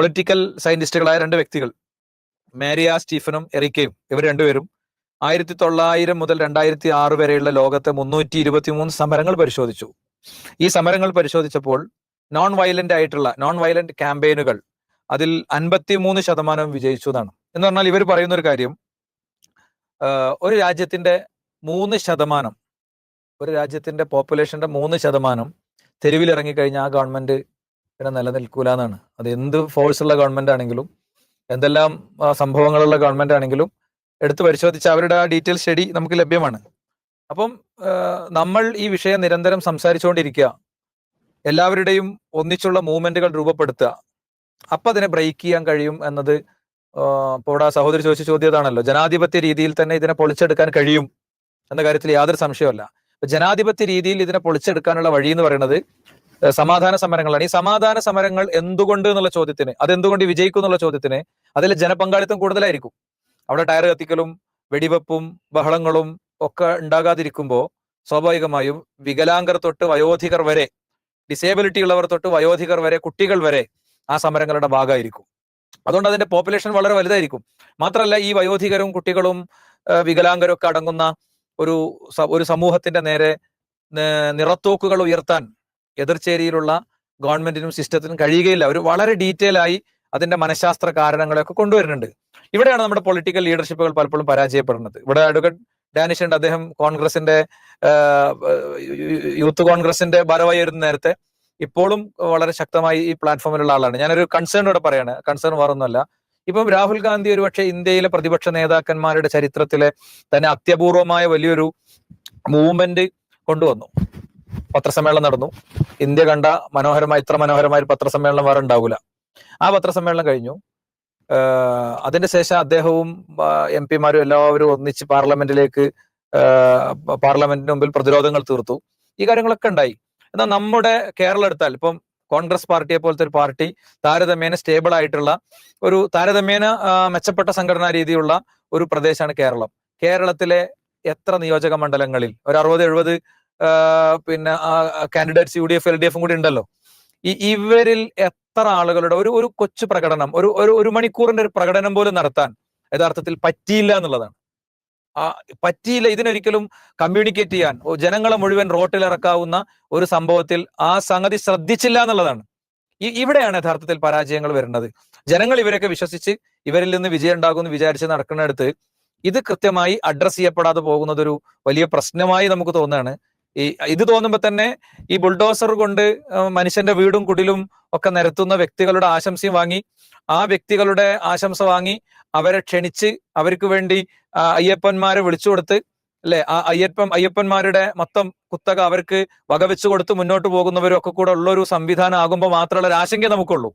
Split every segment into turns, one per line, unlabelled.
Political സയന്റിസ്റ്റുകളായ രണ്ട് വ്യക്തികൾ മാരിയ സ്റ്റീഫനും എറിക്കയും ഇവർ രണ്ടുപേരും ആയിരത്തി തൊള്ളായിരം മുതൽ രണ്ടായിരത്തി ആറ് വരെയുള്ള ലോകത്തെ മുന്നൂറ്റി ഇരുപത്തി മൂന്ന് സമരങ്ങൾ പരിശോധിച്ചു. ഈ സമരങ്ങൾ പരിശോധിച്ചപ്പോൾ നോൺ വയലന്റ് ആയിട്ടുള്ള നോൺ വയലന്റ് ക്യാമ്പയിനുകൾ അതിൽ അൻപത്തി മൂന്ന് ശതമാനം വിജയിച്ചു എന്നാണ്. എന്ന് പറഞ്ഞാൽ ഇവർ പറയുന്ന ഒരു കാര്യം ഒരു രാജ്യത്തിന്റെ മൂന്ന് ശതമാനം ഒരു രാജ്യത്തിന്റെ പോപ്പുലേഷന്റെ മൂന്ന് ശതമാനം തെരുവിലിറങ്ങി കഴിഞ്ഞാൽ ആ ഗവൺമെന്റ് പിന്നെ നിലനിൽക്കൂല എന്നാണ് അത് എന്ത് ഫോഴ്സ് ഉള്ള ഗവൺമെന്റ് ആണെങ്കിലും എന്തെല്ലാം സംഭവങ്ങളുള്ള ഗവൺമെന്റ് ആണെങ്കിലും എടുത്തു പരിശോധിച്ച് അവരുടെ ആ ഡീറ്റെയിൽ സ്റ്റഡി നമുക്ക് ലഭ്യമാണ്. അപ്പം നമ്മൾ ഈ വിഷയം നിരന്തരം സംസാരിച്ചുകൊണ്ടിരിക്കുക എല്ലാവരുടെയും ഒന്നിച്ചുള്ള മൂവ്മെന്റുകൾ രൂപപ്പെടുത്തുക അപ്പൊ അതിനെ ബ്രേക്ക് ചെയ്യാൻ കഴിയും എന്നത് ആ, ഇപ്പൊ ഇവിടെ സഹോദരി ചോദിച്ച ചോദ്യതാണല്ലോ ജനാധിപത്യ രീതിയിൽ തന്നെ ഇതിനെ പൊളിച്ചെടുക്കാൻ കഴിയും? എന്ന കാര്യത്തിൽ യാതൊരു സംശയമല്ല ജനാധിപത്യ രീതിയിൽ ഇതിനെ പൊളിച്ചെടുക്കാനുള്ള വഴി എന്ന് പറയുന്നത് സമാധാന സമരങ്ങളാണ്. ഈ സമാധാന സമരങ്ങൾ എന്തുകൊണ്ട് എന്നുള്ള ചോദ്യത്തിന് അതെന്തുകൊണ്ട് വിജയിക്കും എന്നുള്ള ചോദ്യത്തിന് അതിൽ ജനപങ്കാളിത്തം കൂടുതലായിരിക്കും. അവിടെ ടയർ കത്തിക്കലും വെടിവെപ്പും ബഹളങ്ങളും ഒക്കെ ഉണ്ടാകാതിരിക്കുമ്പോൾ സ്വാഭാവികമായും വികലാംഗർ തൊട്ട് വയോധികർ വരെ ഡിസേബിലിറ്റി ഉള്ളവർ തൊട്ട് വയോധികർ വരെ കുട്ടികൾ വരെ ആ സമരങ്ങളുടെ ഭാഗമായിരിക്കും. അതുകൊണ്ട് അതിന്റെ പോപ്പുലേഷൻ വളരെ വലുതായിരിക്കും. മാത്രമല്ല ഈ വയോധികരും കുട്ടികളും വികലാംഗരും ഒക്കെ അടങ്ങുന്ന ഒരു ഒരു സമൂഹത്തിന്റെ നേരെ നിറത്തോക്കുകൾ ഉയർത്താൻ എതിർചേരിയിലുള്ള ഗവൺമെന്റിനും സിസ്റ്റത്തിനും കഴിയുകയില്ല. അവർ വളരെ ഡീറ്റെയിൽ ആയി അതിന്റെ മനഃശാസ്ത്ര കാരണങ്ങളെയൊക്കെ കൊണ്ടുവരുന്നുണ്ട്. ഇവിടെയാണ് നമ്മുടെ പൊളിറ്റിക്കൽ ലീഡർഷിപ്പുകൾ പലപ്പോഴും പരാജയപ്പെടുന്നത്. ഇവിടെ അഡ്വക്കേറ്റ് ഡാനിഷ് ഉണ്ട് അദ്ദേഹം കോൺഗ്രസിന്റെ യൂത്ത് കോൺഗ്രസിന്റെ ഭാരവാഹിയായിരുന്നു നേരത്തെ. ഇപ്പോഴും വളരെ ശക്തമായി ഈ പ്ലാറ്റ്ഫോമിലുള്ള ആളാണ്. ഞാനൊരു കൺസേൺ ഇവിടെ പറയാണ്. കൺസേൺ വേറൊന്നുമല്ല. ഇപ്പം രാഹുൽ ഗാന്ധി ഒരുപക്ഷെ ഇന്ത്യയിലെ പ്രതിപക്ഷ നേതാക്കന്മാരുടെ ചരിത്രത്തിലെ തന്നെ അത്യപൂർവമായ വലിയൊരു മൂവ്മെന്റ് കൊണ്ടുവന്നു. പത്രസമ്മേളനം നടന്നു. ഇന്ത്യ കണ്ട മനോഹരമായ ഇത്ര മനോഹരമായ പത്രസമ്മേളനം വേറെ ഉണ്ടാവില്ല ആ പത്രസമ്മേളനം കഴിഞ്ഞു. അതിന്റെ ശേഷം അദ്ദേഹവും എം പിമാരും എല്ലാവരും ഒന്നിച്ച് പാർലമെന്റിലേക്ക് പാർലമെന്റിന് മുമ്പിൽ പ്രതിരോധങ്ങൾ തീർത്തു. ഈ കാര്യങ്ങളൊക്കെ ഉണ്ടായി. എന്നാൽ നമ്മുടെ കേരളം എടുത്താൽ ഇപ്പം കോൺഗ്രസ് പാർട്ടിയെ പോലത്തെ ഒരു പാർട്ടി താരതമ്യേന സ്റ്റേബിൾ ആയിട്ടുള്ള ഒരു താരതമ്യേന മെച്ചപ്പെട്ട സംഘടനാ രീതിയുള്ള ഒരു പ്രദേശമാണ് കേരളം. കേരളത്തിലെ എത്ര നിയോജക മണ്ഡലങ്ങളിൽ ഒരു അറുപത് എഴുപത് പിന്നെ candidates U D F L D എഫും കൂടി ഉണ്ടല്ലോ. ഈ ഇവരിൽ എത്ര ആളുകളുടെ ഒരു ഒരു കൊച്ചു പ്രകടനം ഒരു ഒരു ഒരു മണിക്കൂറിന്റെ ഒരു പ്രകടനം പോലും നടത്താൻ യഥാർത്ഥത്തിൽ പറ്റിയില്ല എന്നുള്ളതാണ്. ആ പറ്റിയില്ല. ഇതിനൊരിക്കലും കമ്മ്യൂണിക്കേറ്റ് ചെയ്യാൻ ജനങ്ങളെ മുഴുവൻ റോട്ടിൽ ഇറക്കാവുന്ന ഒരു സംഭവത്തിൽ ആ സംഗതി ശ്രദ്ധിച്ചില്ല എന്നുള്ളതാണ്. ഇവിടെയാണ് യഥാർത്ഥത്തിൽ പരാജയങ്ങൾ വരുന്നത്. ജനങ്ങൾ ഇവരൊക്കെ വിശ്വസിച്ച് ഇവരിൽ നിന്ന് വിജയം ഉണ്ടാകുമെന്ന് വിചാരിച്ച് നടക്കുന്നിടത്ത് ഇത് കൃത്യമായി അഡ്രസ് ചെയ്യപ്പെടാതെ പോകുന്നതൊരു വലിയ പ്രശ്നമായി നമുക്ക് തോന്നുകയാണ്. ഈ ഇത് തോന്നുമ്പോൾ തന്നെ ഈ ബുൾഡോസർ കൊണ്ട് മനുഷ്യന്റെ വീടും കുടിലും ഒക്കെ നിരത്തുന്ന വ്യക്തികളുടെ ആശംസയും വാങ്ങി ആ വ്യക്തികളുടെ ആശംസ വാങ്ങി അവരെ ക്ഷണിച്ച് അവർക്ക് വേണ്ടി അയ്യപ്പന്മാരെ വിളിച്ചു കൊടുത്ത് അല്ലെ? ആ അയ്യപ്പൻ അയ്യപ്പന്മാരുടെ മൊത്തം കുത്തക അവർക്ക് വകവെച്ചു കൊടുത്ത് മുന്നോട്ട് പോകുന്നവരും ഒക്കെ കൂടെ ഉള്ള ഒരു സംവിധാനം ആകുമ്പോൾ മാത്രമുള്ള ഒരു ആശങ്ക നമുക്കുള്ളൂ.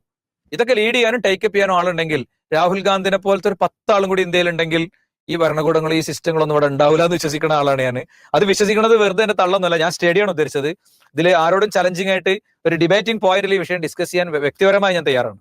ഇതൊക്കെ ലീഡ് ചെയ്യാനും ടേക്കപ്പ് ചെയ്യാനും ആളുണ്ടെങ്കിൽ രാഹുൽ ഗാന്ധിനെ പോലത്തെ ഒരു പത്താളും കൂടി ഇന്ത്യയിലുണ്ടെങ്കിൽ ഈ ഭരണകൂടങ്ങൾ ഈ സിസ്റ്റങ്ങളൊന്നും ഇവിടെ ഉണ്ടാവില്ല എന്ന് വിശ്വസിക്കുന്ന ആളാണ് ഞാൻ അത് വിശ്വസിക്കുന്നത് വെറുതെ എന്റെ തള്ളൊന്നുമല്ല. ഞാൻ സ്റ്റേഡിയാണ് ഉദ്ദേശിച്ചത്. ഇതിൽ ആരോടും ചലഞ്ചിങ് ആയിട്ട് ഒരു ഡിബേറ്റിംഗ് പോയിന്റിൽ ഈ വിഷയം ഡിസ്കസ് ചെയ്യാൻ വ്യക്തിപരമായി ഞാൻ തയ്യാറാണ്.